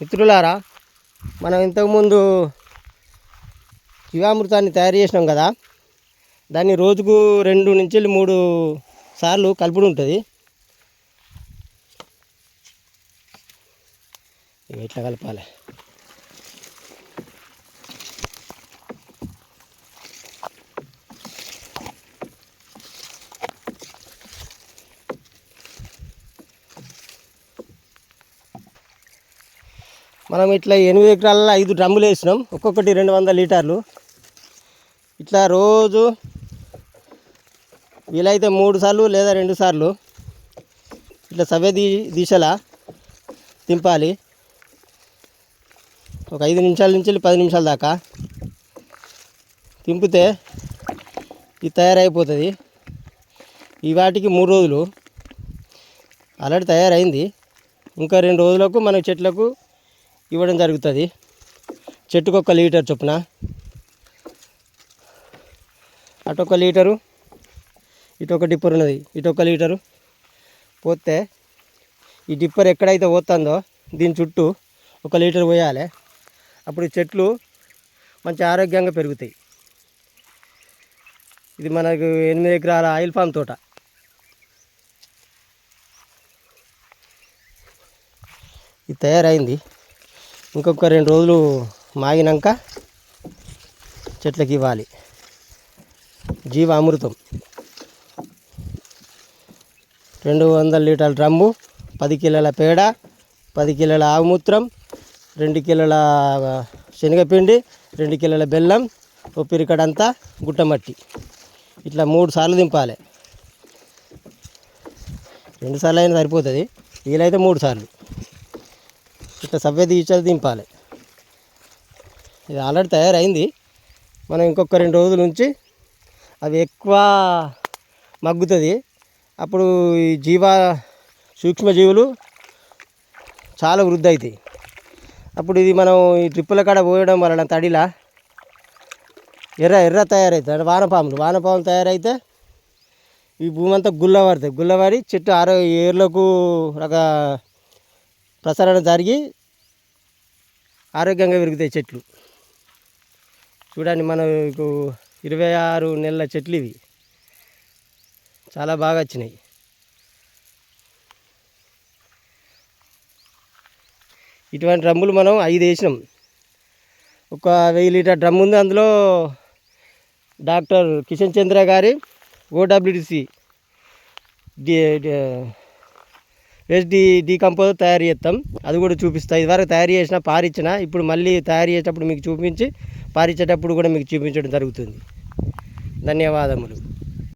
మిత్రులారా మనం ఇంతకుముందు జీవామృతాన్ని తయారు చేసినాం కదా దాన్ని రోజుకు రెండు నుంచి మూడు సార్లు కలుపుడు ఉంటుంది. ఇక ఇట్లా కలపాలి? మనం ఇట్లా ఎనిమిది ఎకరాలలో ఐదు డ్రమ్ములు వేసినాం. ఒక్కొక్కటి రెండు వందల లీటర్లు. ఇట్లా రోజు వీలైతే మూడు సార్లు లేదా రెండు సార్లు ఇట్లా సవ్య దీ దిశలా దింపాలి. ఒక ఐదు నిమిషాల నుంచి పది నిమిషాల దాకా దింపితే ఇది తయారైపోతుంది. ఈ వాటికి మూడు రోజులు. ఆల్రెడీ తయారైంది. ఇంకా రెండు రోజులకు మన చెట్లకు ఇవ్వడం జరుగుతుంది. చెట్టుకు ఒక లీటర్ చొప్పున. అటు ఒక లీటరు ఇటు ఒక డిప్పర్ ఉన్నది ఇటు ఒక లీటరు. పోతే ఈ డిప్పర్ ఎక్కడైతే పోతుందో దీని చుట్టూ ఒక లీటర్ పోయాలి. అప్పుడు చెట్లు మంచి ఆరోగ్యంగా పెరుగుతాయి. ఇది మనకు ఎనిమిది ఎకరాల ఆయిల్ పామ్ తోట. ఇది తయారైంది. ఇంకొక రెండు రోజులు మాగినాక చెట్లకి ఇవ్వాలి. జీవ అమృతం రెండు వందల లీటర్ల డ్రమ్ము పది కిలోల పేడ పది కిలోల ఆవుమూత్రం రెండు కిలోల శనగపిండి రెండు కిలోల బెల్లం ఓ పిరికడంతా గుట్టమట్టి. ఇట్లా మూడు సార్లు దింపాలి. రెండు సార్లు అయినా సరిపోతుంది. వీలైతే మూడు సార్లు. ఇట్లా సవ్య తీర్చాలి దింపాలి. ఇది ఆల్రెడీ తయారైంది. మనం ఇంకొక రెండు రోజుల నుంచి అవి ఎక్కువ మగ్గుతుంది. అప్పుడు ఈ జీవ సూక్ష్మజీవులు చాలా వృద్ధి అవుతాయి అప్పుడు ఇది మనం ఈ ట్రిప్పుల కాడ పోయడం వలన తడిలా ఎర్ర ఎర్ర తయారవుతుంది అంటే వానపాములు వానపాములు తయారైతే ఈ భూమి అంతా గుల్ల గుల్లవారి చెట్టు ఆరో ఏర్లకు రక ప్రసరణ జరిగి ఆరోగ్యంగా పెరుగుతాయి చెట్లు. చూడండి మనకు ఇరవై ఆరు నెలల చెట్లు ఇవి. చాలా బాగా వచ్చినాయి. ఇటువంటి డ్రమ్ములు మనం ఐదు వేసినాం. ఒక వెయ్యి లీటర్ డ్రమ్ ఉంది. అందులో డాక్టర్ కిషన్ చంద్ర గారి ఓడబ్ల్యూడిసి వేస్ట్ డీ డీకంపోజ్ తయారు చేస్తాం. అది కూడా చూపిస్తాం. ఇదివరకు తయారు చేసిన పారిచ్చిన ఇప్పుడు మళ్ళీ తయారు చేసేటప్పుడు మీకు చూపించి పారిచ్చేటప్పుడు కూడా మీకు చూపించడం జరుగుతుంది. ధన్యవాదములు.